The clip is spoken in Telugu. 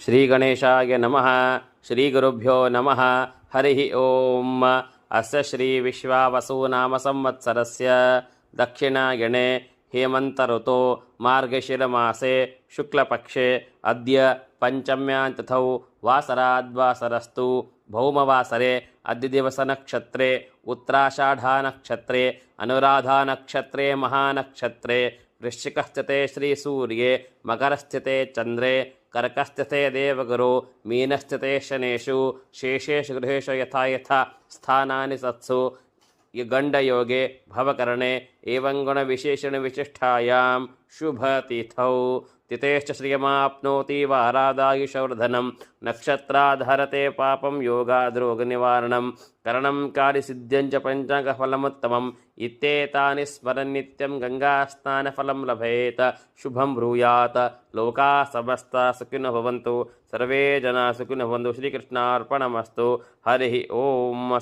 శ్రీగణేశాయ నమ శ్రీగురుభ్యో నమ హరి ఓం. అస్య శ్రీ విశ్వావసూనామ సంవత్సరస్య. దక్షిణాయణే హేమంతరుతో మార్గశిరమాసే శుక్లపక్షే. అద్య పంచమ్యాంతిథౌ వాసరాద్వాసరస్తు భౌమవాసరే. అద్యదివసనక్షత్రే ఉత్తరాషాఢానక్షత్రే అనురాధానక్షత్రే మహానక్షత్రే. వృశ్చికస్థితే శ్రీసూర్యే మకరస్థితే చంద్రే कर्कस्थिते देवगुरु मीनस्थिते शनेषु शेषेषु गृहेषु यथा यथा स्थानानि सत्सु गण्डयोगे भवकरणे एवं गुणविशेषणविशिष्टायां शुभतिथौ। तिथेश्च श्रियमाप्नोति वारादायुषवर्धनं। नक्षत्राधरते पापं योगाद्रोगनिवारणं। करणं कार्यसिद्ध्यं च पञ्चाङ्गफलमुत्तमम्। इत्येतानि स्मरन् नित्यं गङ्गास्नानफलं लभेत। शुभं ब्रूयात्। लोकाः समस्ता सुखिनो भवन्तु। सर्वे जनाः सुखिनो भवन्तु। श्रीकृष्णार्पणमस्तु। हरिः ॐ